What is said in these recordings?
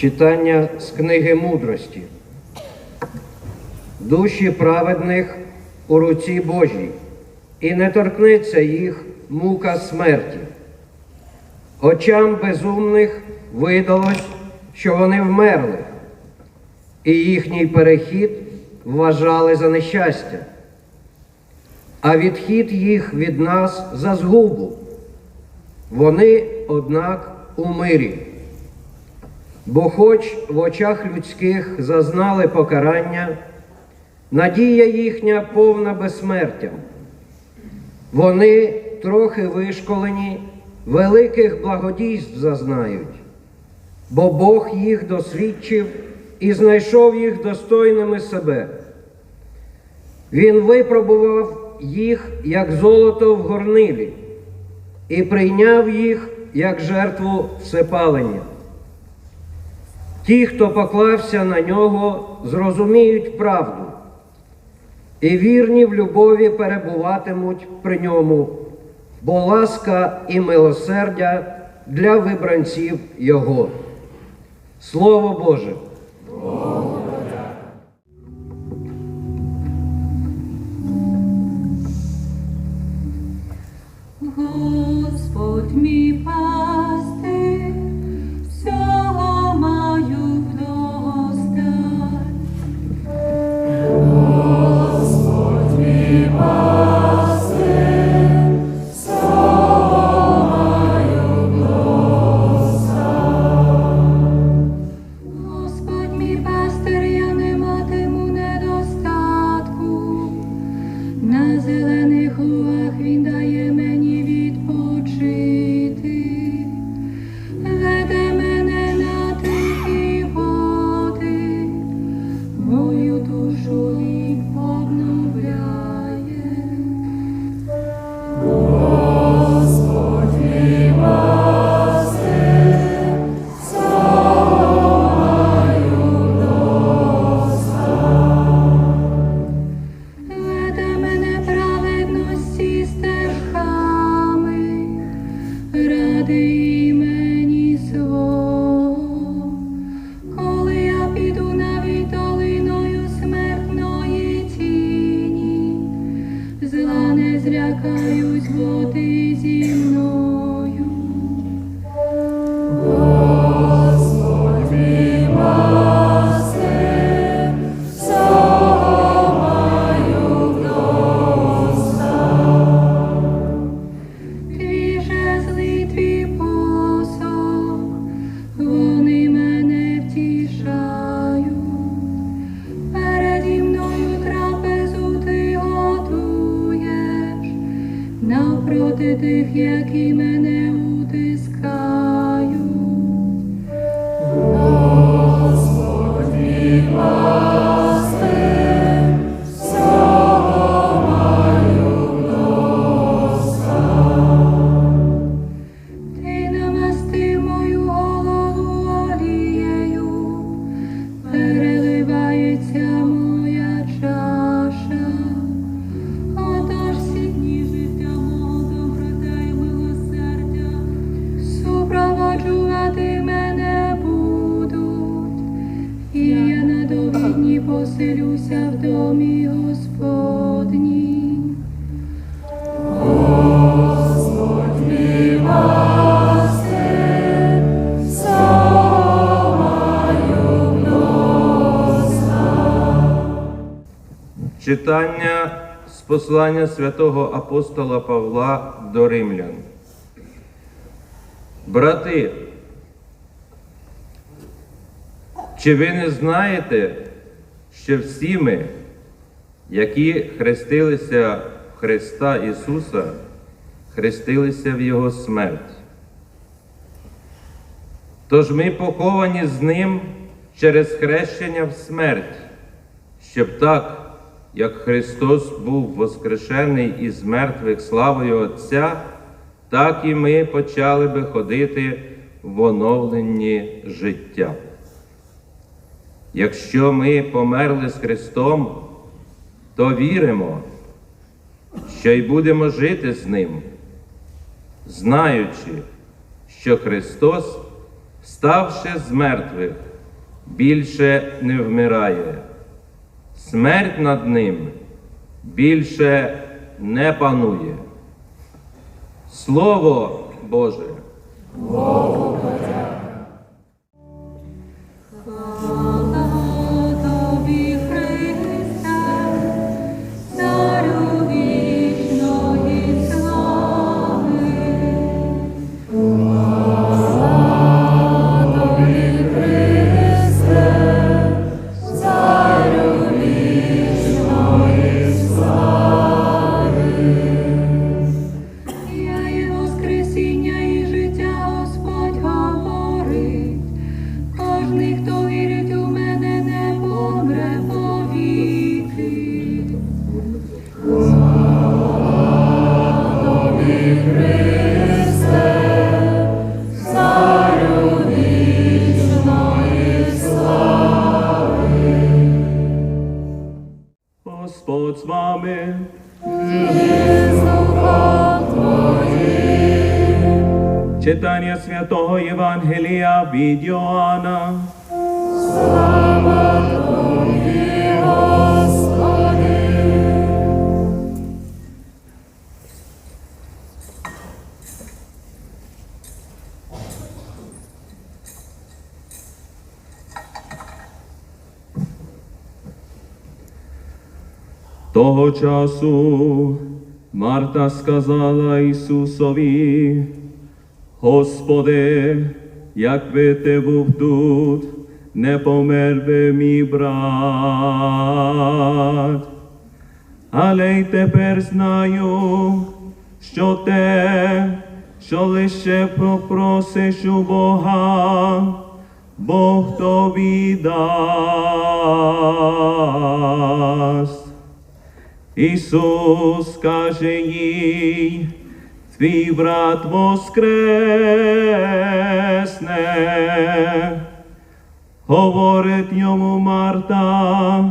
Читання з книги мудрості. Душі праведних у руці Божій, і не торкнеться їх мука смерті. Очам безумних видалось, що вони вмерли, і їхній перехід вважали за нещастя, а відхід їх від нас за згубу. Вони, однак, у мирі. Бо хоч в очах людських зазнали покарання, надія їхня повна безсмертя. Вони трохи вишколені, великих благодійств зазнають, бо Бог їх досвідчив і знайшов їх достойними себе. Він випробував їх, як золото в горнилі, і прийняв їх як жертву всепалення. Ті, хто поклався на нього, зрозуміють правду, і вірні в любові перебуватимуть при ньому, бо ласка і милосердя для вибранців Його. Слово Боже! Господь мій пастир, Читання з послання святого апостола Павла до римлян. Брати, чи ви не знаєте, що всі ми, які хрестилися в Христа Ісуса, хрестилися в Його смерть? Тож ми поховані з Ним через хрещення в смерть, щоб так, як Христос був воскрешений із мертвих славою Отця, так і ми почали би ходити в оновленні життя. Якщо ми померли з Христом, то віримо, що й будемо жити з Ним, знаючи, що Христос ставши з мертвих, більше не вмирає. Смерть над ним більше не панує. Слово Боже. Хвала від Йоанна. Того часу Марта сказала Ісусові, Господи, якби ти був тут, не помер би мій брат. Але й тепер знаю, що те, що лише попросиш у Бога, Бог тобі дасть. Ісус каже їй, твій брат воскресне. Говорить йому Марта,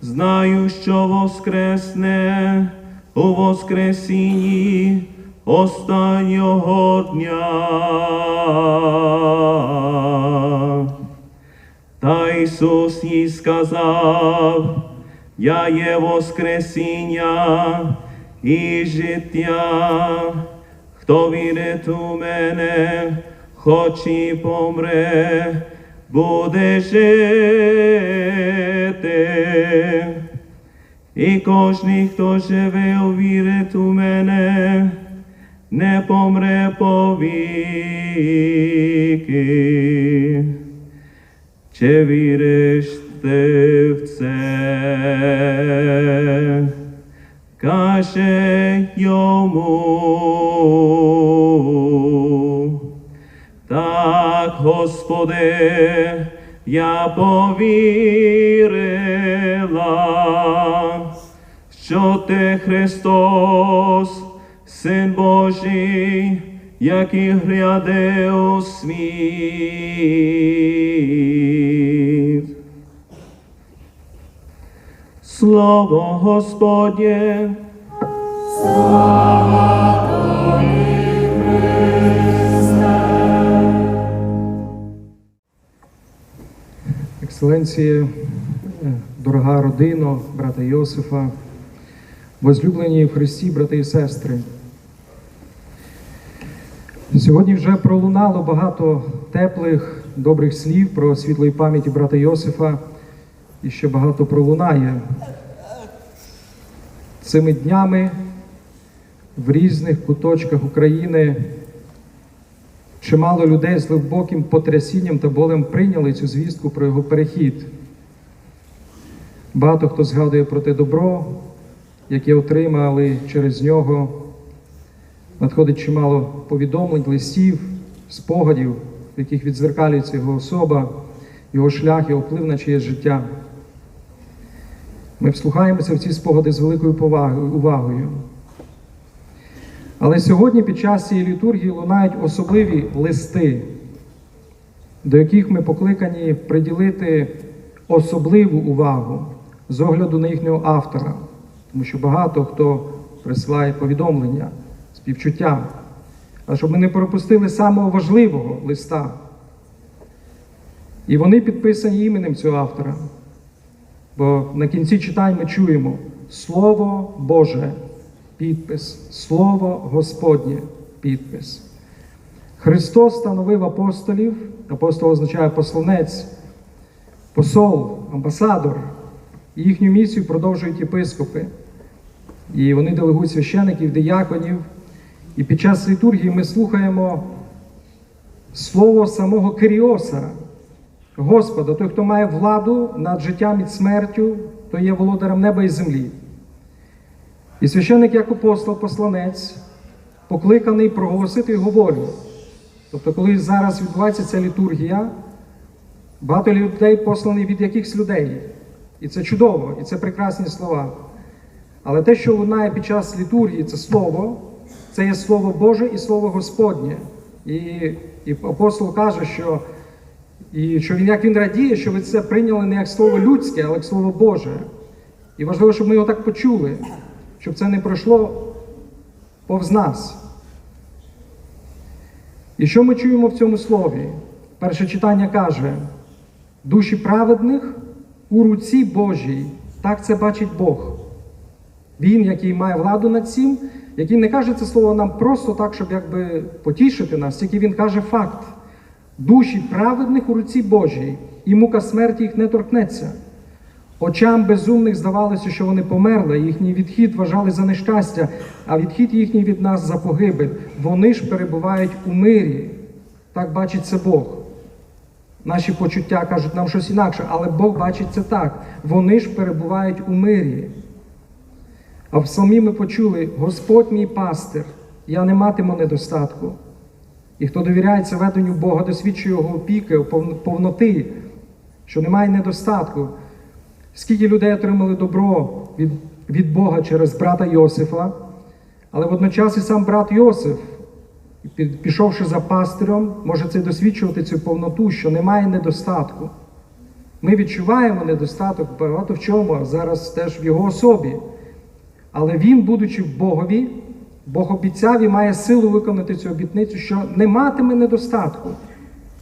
знаю, що воскресне у воскресінні останнього дня. Та Ісус їй сказав, я є Воскресіння і життя, хто вірить у мене, хоч і помре, буде жити. І кожний, хто живе, увірить у мене, не помре повіки. Чи віриш ти в це? Каже йому. Господи, я повірила, що ти Христос, Син Божий, який гряде у світ. Слово Господнє. Екселенції, е, дорога родино, брата Йосифа, возлюблені в Христі, брати і сестри. Сьогодні вже пролунало багато теплих, добрих слів про світлої пам'яті брата Йосифа, і ще багато пролунає. Цими днями в різних куточках України Чимало людей з глибоким потрясінням та болем прийняли цю звістку про його перехід. Багато хто згадує про те добро, яке отримали через нього. Надходить чимало повідомлень, листів, спогадів, в яких відзеркалюється його особа, його шлях, його вплив на чиєсь життя. Ми вслухаємося в ці спогади з великою повагою, увагою. Але сьогодні під час цієї літургії лунають особливі листи, до яких ми покликані приділити особливу увагу з огляду на їхнього автора, тому що багато хто присилає повідомлення, співчуття. А щоб ми не пропустили самого важливого листа, І вони підписані іменем цього автора. Бо на кінці читань ми чуємо Слово Боже, підпис, Слово Господнє, підпис. Христос становив апостолів, апостол означає посланець, посол, амбасадор. І їхню місію продовжують єпископи. І вони делегують священиків, дияконів. І під час літургії ми слухаємо слово самого Киріоса, Господа, той, хто має владу над життям і смертю, то є володарем неба і землі. І священник, як апостол, посланець, покликаний проголосити його волю. Тобто, коли зараз відбувається ця літургія, багато людей послані від якихось людей. І це чудово, і це прекрасні слова. Але те, що лунає під час літургії, це слово, це є слово Боже і слово Господнє. І, і апостол каже, що, і що він як він радіє, що ви це прийняли не як слово людське, але як слово Боже. І важливо, щоб ми його так почули, щоб це не пройшло повз нас. І що ми чуємо в цьому слові? Перше читання каже: душі праведних у руці Божій. Так це бачить Бог. Він, який має владу над цим, який не каже це слово нам просто так, щоб якби потішити нас, тільки він каже факт. Душі праведних у руці Божій, і мука смерті їх не торкнеться. Очам безумних здавалося, що вони померли, їхній відхід вважали за нещастя, а відхід їхній від нас за погибель. Вони ж перебувають у мирі. Так бачить це Бог. Наші почуття кажуть нам щось інакше, але Бог бачить це так. Вони ж перебувають у мирі. А в псалмі ми почули: Господь мій пастир, я не матиму недостатку. І хто довіряється веденню Бога, досвідчує його опіки, повноти, що немає недостатку. Скільки людей отримали добро від, від Бога через брата Йосифа, але водночас і сам брат Йосиф, пішовши за пастирем, може це досвідчувати цю повноту, що немає недостатку. Ми відчуваємо недостаток багато в чому, зараз теж в його особі. Але він, будучи в Богові, Бог обіцяв і має силу виконати цю обітницю, що не матиме недостатку,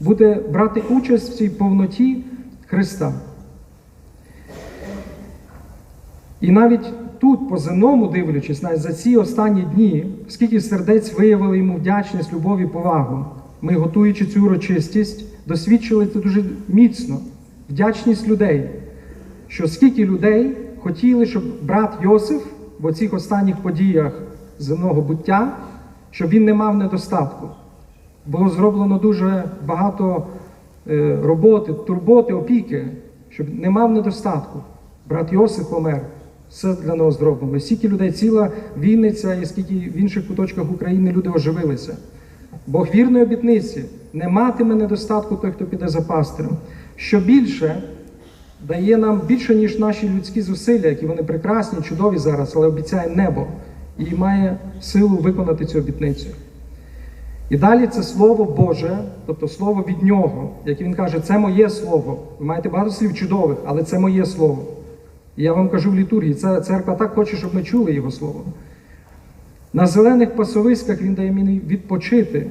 буде брати участь в цій повноті Христа. І навіть тут, по земному дивлячись, навіть за ці останні дні, скільки сердець виявили йому вдячність, любов і повагу, ми, готуючи цю урочистість, досвідчили це дуже міцно, вдячність людей, що скільки людей хотіли, щоб брат Йосиф в оцих останніх подіях земного буття, щоб він не мав недостатку. Було зроблено дуже багато е, роботи, турботи, опіки, щоб не мав недостатку. Брат Йосиф помер. Все для нього зроблено. Скільки людей, ціла Вінниця і скільки в інших куточках України люди оживилися. Бог вірної обітниці не матиме недостатку той, хто піде за пастирем. Що більше дає нам більше, ніж наші людські зусилля, які вони прекрасні, чудові зараз, але обіцяє небо і має силу виконати цю обітницю. І далі це слово Боже, тобто слово від нього, як він каже, це моє слово. Ви маєте багато слів чудових, але це моє слово. Я вам кажу в літургії, ця церква так хоче, щоб ми чули його слово. На зелених пасовиськах він дає мені відпочити.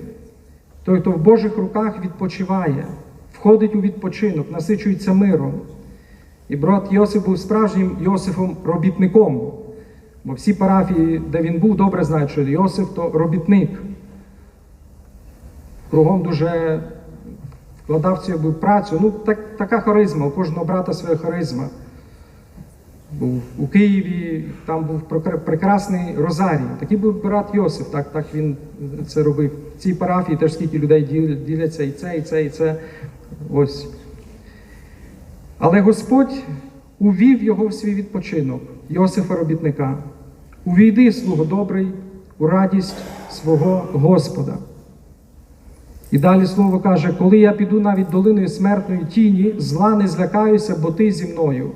Той, хто в Божих руках відпочиває, входить у відпочинок, насичується миром. І брат Йосиф був справжнім Йосифом робітником. Бо всі парафії, де він був, добре знають, що Йосиф то робітник. Кругом дуже вкладав цю працю. Ну, так, така харизма, у кожного брата своя харизма. Був у Києві, там був прекрасний Розарій. Такий був брат Йосиф, так, так він це робив. В цій парафії теж скільки людей діляться і це, і це, і це. Ось. Але Господь увів його в свій відпочинок, Йосифа робітника. Увійди, слуго добрий, у радість свого Господа. І далі слово каже: коли я піду навіть долиною смертної тіні, зла не злякаюся, бо ти зі мною.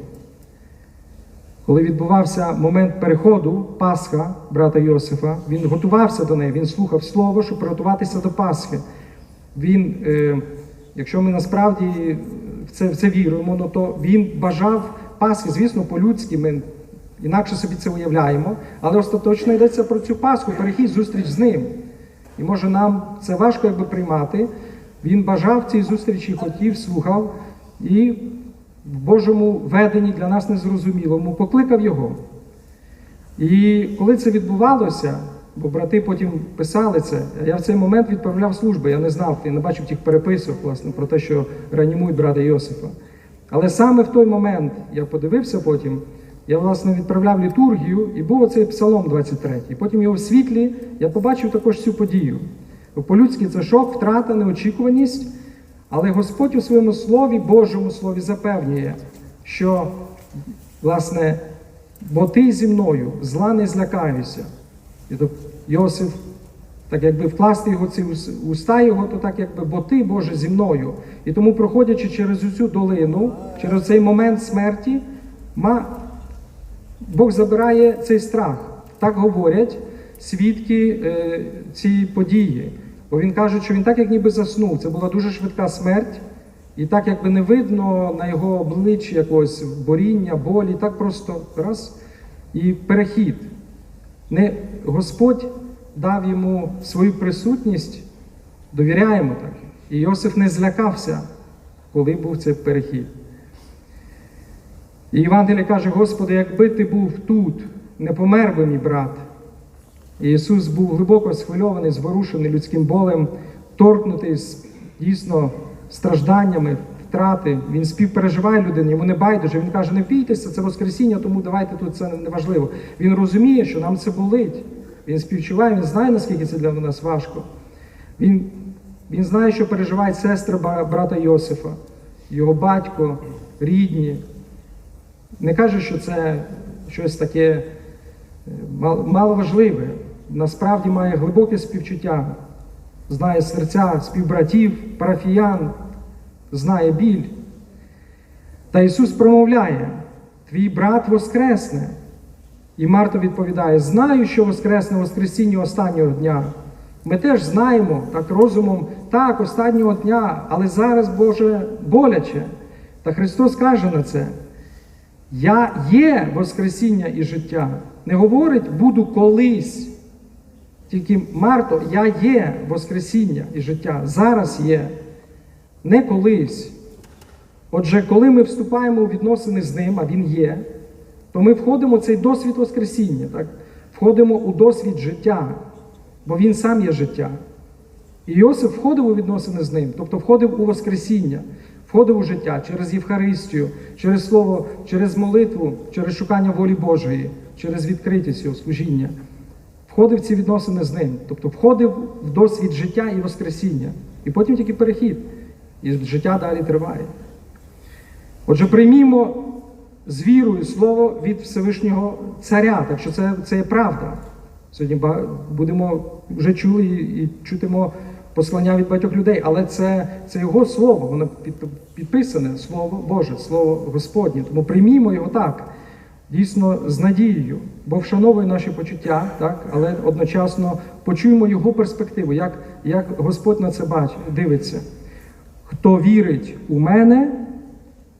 Коли відбувався момент переходу Пасха брата Йосифа, він готувався до неї, він слухав слово, щоб приготуватися до Пасхи. Він, е, якщо ми насправді в це, в це віруємо, ну, то він бажав Пасхи, звісно, по-людськи, ми інакше собі це уявляємо, але остаточно йдеться про цю Пасху, перехід, зустріч з ним. І може нам це важко якби приймати. Він бажав цій зустрічі, хотів, слухав, і в Божому веденні для нас незрозумілому покликав його. І коли це відбувалося, бо брати потім писали це, я в цей момент відправляв служби, я не знав, я не бачив тих переписок власне, про те, що реанімують брата Йосифа. Але саме в той момент я подивився потім, я власне відправляв літургію, і був оцей псалом 23. І потім його в світлі я побачив також цю подію. По-людськи це шок, втрата, неочікуваність, але Господь у своєму слові, Божому слові, запевнює, що власне, бо ти зі мною, зла не злякаюся. І то Йосиф, так якби вкласти його ці уста його, то так якби, бо ти, Боже, зі мною. І тому, проходячи через цю долину, через цей момент смерті, Бог забирає цей страх. Так говорять свідки е, цієї події. Бо він каже, що він так як ніби заснув. Це була дуже швидка смерть, і так якби не видно на його обличчі якогось боріння, болі, так просто раз і перехід. Не Господь дав йому свою присутність, довіряємо так. І Йосиф не злякався, коли був цей перехід. І Євангеліє каже, Господи, якби ти був тут, не помер би мій брат. Ісус був глибоко схвильований, зворушений людським болем, торкнутий дійсно стражданнями, втрати. Він співпереживає людині, йому не байдуже. Він каже, не бійтеся, це Воскресіння, тому давайте тут це не важливо. Він розуміє, що нам це болить. Він співчуває, він знає, наскільки це для нас важко. Він, він знає, що переживають сестри брата Йосифа, його батько, рідні. Не каже, що це щось таке е, маловажливе. Насправді має глибоке співчуття, знає серця співбратів, парафіян, знає біль. Та Ісус промовляє: Твій брат воскресне. І Марта відповідає: Знаю, що воскресне Воскресіння останнього дня. Ми теж знаємо, так розумом, так, останнього дня, але зараз, Боже, боляче. Та Христос каже на це: Я є Воскресіння і життя. Не говорить, буду колись. Тільки Марто, я є Воскресіння і життя. Зараз є, не колись. Отже, коли ми вступаємо у відносини з ним, а він є, то ми входимо в цей досвід Воскресіння, так? входимо у досвід життя, бо він сам є життя. І Йосиф входив у відносини з ним, тобто входив у Воскресіння, входив у життя через Євхаристію, через Слово, через молитву, через шукання волі Божої, через відкритість його служіння. Входив в ці відносини з ним, тобто входив в досвід життя і Воскресіння. І потім тільки перехід. І життя далі триває. Отже, приймімо з вірою слово від Всевишнього Царя, так що це, це є правда. Сьогодні будемо вже чули і, і чутимо послання від багатьох людей, але це, це його слово, воно підписане, слово Боже, слово Господнє. Тому приймімо його так, дійсно з надією, бо вшановує наші почуття, так, але одночасно почуємо його перспективу, як, як Господь на це бачить, дивиться. Хто вірить у мене,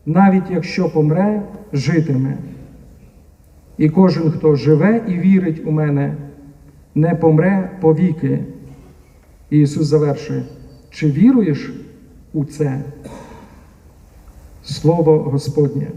навіть якщо помре, житиме. І кожен, хто живе і вірить у мене, не помре повіки. І Ісус завершує, чи віруєш у це? Слово Господнє.